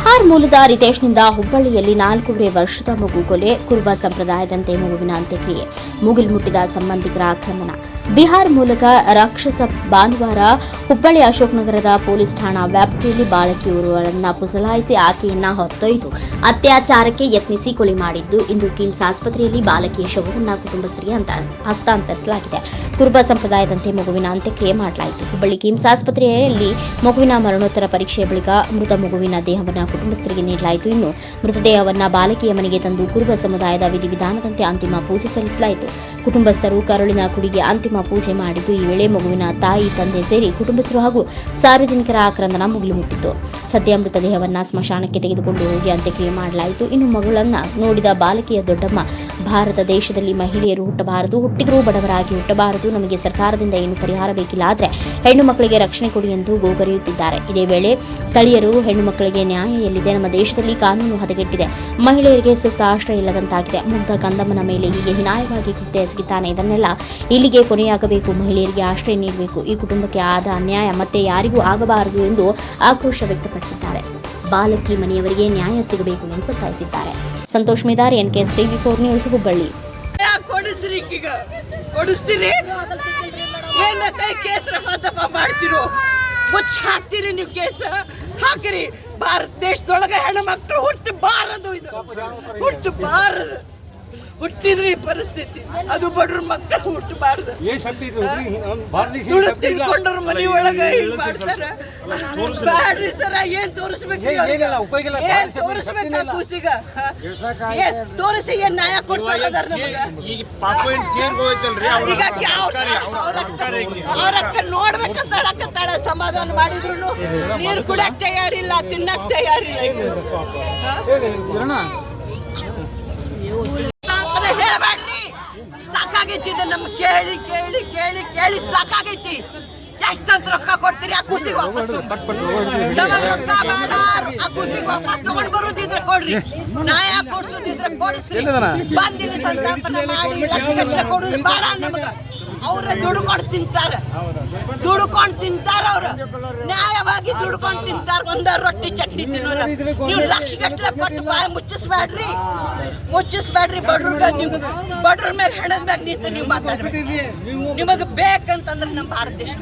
ಬಿಹಾರ್ ಮೂಲದ ರಿತೇಶ್ನಿಂದ ಹುಬ್ಬಳ್ಳಿಯಲ್ಲಿ ನಾಲ್ಕೂವರೆ ವರ್ಷದ ಮಗು ಕೊಲೆ, ಕುರುಬ ಸಂಪ್ರದಾಯದಂತೆ ಮಗುವಿನ ಅಂತ್ಯಕ್ರಿಯೆ, ಮುಗಿಲ್ ಮುಟ್ಟಿದ ಸಂಬಂಧಿಕರ ಆಕ್ರಮಣ ಬಿಹಾರ್ ಮೂಲಕ ರಾಕ್ಷಸ ಭಾನುವಾರ ಹುಬ್ಬಳ್ಳಿ ಅಶೋಕನಗರದ ಪೊಲೀಸ್ ಠಾಣಾ ವ್ಯಾಪ್ತಿಯಲ್ಲಿ ಬಾಲಕಿಯೋರ್ವರನ್ನ ಪುಸಲಾಯಿಸಿ ಆಕೆಯನ್ನ ಹೊತ್ತೊಯ್ದು ಅತ್ಯಾಚಾರಕ್ಕೆ ಯತ್ನಿಸಿ ಕೊಲೆ ಮಾಡಿದ್ದು. ಇಂದು ಕಿಮ್ಸ್ ಆಸ್ಪತ್ರೆಯಲ್ಲಿ ಬಾಲಕಿಯ ಶವವನ್ನು ಕುಟುಂಬಸ್ಥರಿಗೆ ಹಸ್ತಾಂತರಿಸಲಾಗಿದೆ. ಕುರುಬ ಸಂಪ್ರದಾಯದಂತೆ ಮಗುವಿನ ಅಂತ್ಯಕ್ರಿಯೆ ಮಾಡಲಾಯಿತು. ಹುಬ್ಬಳ್ಳಿ ಕಿಮ್ಸ್ ಆಸ್ಪತ್ರೆಯಲ್ಲಿ ಮಗುವಿನ ಮರಣೋತ್ತರ ಪರೀಕ್ಷೆಯ ಬಳಿಕ ಮೃತ ಮಗುವಿನ ದೇಹವನ್ನು ಕುಟುಂಬಸ್ಥರಿಗೆ ನೀಡಲಾಯಿತು. ಇನ್ನು ಮೃತದೇಹವನ್ನು ಬಾಲಕಿಯ ಮನೆಗೆ ತಂದು ಕುರುಬ ಸಮುದಾಯದ ವಿಧಿವಿಧಾನದಂತೆ ಅಂತಿಮ ಪೂಜೆ ಸಲ್ಲಿಸಲಾಯಿತು. ಕುಟುಂಬಸ್ಥರು ಕರುಳಿನ ಕುಡಿಗೆ ಅಂತಿಮ ಪೂಜೆ ಮಾಡಿದ್ದು, ಈ ವೇಳೆ ಮಗುವಿನ ತಾಯಿ, ತಂದೆ ಸೇರಿ ಕುಟುಂಬಸ್ಥರು ಹಾಗೂ ಸಾರ್ವಜನಿಕರ ಆಕ್ರಂದನ ಮುಗಿಲು ಮುಟ್ಟಿತು ಸದ್ಯ ಮೃತದೇಹವನ್ನು ಸ್ಮಶಾನಕ್ಕೆ ತೆಗೆದುಕೊಂಡು ಹೋಗಿ ಅಂತ್ಯಕ್ರಿಯೆ ಮಾಡಲಾಯಿತು. ಇನ್ನು ಮಗಳನ್ನು ನೋಡಿದ ಬಾಲಕಿಯ ದೊಡ್ಡಮ್ಮ, ಭಾರತ ದೇಶದಲ್ಲಿ ಮಹಿಳೆಯರು ಹುಟ್ಟಬಾರದು ಹುಟ್ಟಿದರೂ ಬಡವರಾಗಿ ಹುಟ್ಟಬಾರದು, ನಮಗೆ ಸರ್ಕಾರದಿಂದ ಏನು ಪರಿಹಾರ ಬೇಕಿಲ್ಲ, ಆದರೆ ಹೆಣ್ಣು ಮಕ್ಕಳಿಗೆ ರಕ್ಷಣೆ ಕೊಡಿ ಎಂದು ಗೋಗರೆಯುತ್ತಿದ್ದಾರೆ ಇದೇ ವೇಳೆ ಸ್ಥಳೀಯರು ಹೆಣ್ಣು ಮಕ್ಕಳಿಗೆ ನ್ಯಾಯ ಎಲ್ಲಿದೆ ನಮ್ಮ ದೇಶದಲ್ಲಿ ಕಾನೂನು ಹದಗೆಟ್ಟಿದೆ. ಮಹಿಳೆಯರಿಗೆ ಸೂಕ್ತ ಆಶ್ರಯ ಇಲ್ಲದಂತಾಗಿದೆ. ಮುಗ್ಧ ಕಂದಮ್ಮನ ಮೇಲೆ ಹೀಗೆ ಹಿನಾಯವಾಗಿ ಕೃತ್ಯ ಎಸಗಿದ್ದಾನೆ ಇದನ್ನೆಲ್ಲ ಇಲ್ಲಿಗೆ ಕೊನೆಯಾಗಬೇಕು. ಮಹಿಳೆಯರಿಗೆ ಆಶ್ರಯ ನೀಡಬೇಕು. ಈ ಕುಟುಂಬಕ್ಕೆ ಆದ ಅನ್ಯಾಯ ಮತ್ತೆ ಯಾರಿಗೂ ಆಗಬಾರದು ಎಂದು ಆಕ್ರೋಶ ವ್ಯಕ್ತಪಡಿಸಿದ್ದಾರೆ. ಬಾಲಕಿ ಮನೆಯವರಿಗೆ ನ್ಯಾಯ ಸಿಗಬೇಕು ಎಂದು ಒತ್ತಾಯಿಸಿದ್ದಾರೆ. Santosh Medar N K TV four news, Hubballi. ಕೊಡಿಸ್ತೀರಿ? ಮಾಡ್ತಿರೋ? ಹಾಕ್ತೀರಿ ನೀವು ಕೇಸ್. ಹಾಕಿರಿ. ಭಾರತ ದೇಶದೊಳಗೆ ಹೆಣ್ಣು ಮಕ್ಕಳು ಹುಟ್ಟಬಾರದು ಇದು ಹುಟ್ಟಬಾರದು ಹುಟ್ಟಿದ್ರಿ ಈ ಪರಿಸ್ಥಿತಿ. ಅದು ಬಡ್ರ ಮಕ್ಕಳು ಹುಟ್ಟಬಾರ್ದು. ಮನೆ ಒಳಗ ಮಾಡ್ತಾರ. ಬ್ಯಾಡ್ರಿ ಸರ ಏನ್ ತೋರಿಸ್ಬೇಕು ಏನ್ ಕೂಸಿಗ? ಏನ್ ತೋರಿಸಿ ಏನ್ ನ್ಯಾಯ ಐತಿ. ಅವ್ರಕ್ಕ ನೋಡ್ಬೇಕಂತ ಹೇಳಕತ್ತಾಳ ಸಮಾಧಾನ ಮಾಡಿದ್ರು ನೀರು ಕುಡಕ್ ತಯಾರಿಲ್ಲ ತಿನ್ನಕ್ ತಯಾರಿಲ್ಲ ಹೇಳ್ಬೇಡ್ರಿ ಸಾಕಾಗೈತಿ ಇದು ನಮ್ ಕೇಳಿ ಕೇಳಿ ಕೇಳಿ ಕೇಳಿ ಸಾಕಾಗೈತಿ. ಎಷ್ಟಂತ ರೊಕ್ಕ ಕೊಡ್ತೀರಿ? ಆ ಖುಷಿಗೆ ವಾಪಸ್ ನಮಗ್ ರೊಕ್ಕ ಬೇಡ. ಆ ಖುಷಿಗೆ ವಾಪಸ್ ತಗೊಂಡ್ ಬರೋದಿದ್ರೆ ಕೊಡ್ರಿ. ನ್ಯಾಯ ಕೊಡ್ಸೋದಿದ್ರೆ ಕೊಡಿಸ್ರಿ. ಬಂದಿಲ್ಲ ಸಂತಾಪನ ಮಾಡಿ ಲಕ್ಷ ಗಟ್ಟಲೆ ಕೊಡುದು ಬೇಡ ನಮಗ. ಅವ್ರ ದುಡ್ಕೊಂಡು ತಿಂತಾರೆ. ದುಡ್ಕೊಂಡು ತಿಂತಾರ ಅವ್ರು. ನ್ಯಾಯವಾಗಿ ದುಡ್ಕೊಂಡು ತಿಂತಾರ. ಒಂದ ರೊಟ್ಟಿ ಚಟ್ನಿ ತಿನ್ನೋಲ್ಲ. ನೀವು ಲಕ್ಷ ಗಟ್ಟಲೆ ಕೊಟ್ಟು ಬಾಯಿ ಮುಚ್ಚಿಸ್ಬೇಡ್ರಿ. ಮುಚ್ಚಿಸ್ಬೇಡ್ರಿ. ಬಡ್ರ ನೀವು ಬಡ್ರ ಮೇಲೆ ಹೆಣದ ಮ್ಯಾಗ ನಿಂತು ನೀವು ಮಾತಾಡ್ರಿ ನಿಮಗೆ ಬೇಕಂತಂದ್ರೆ ನಮ್ಮ ಭಾರತ ದೇಶ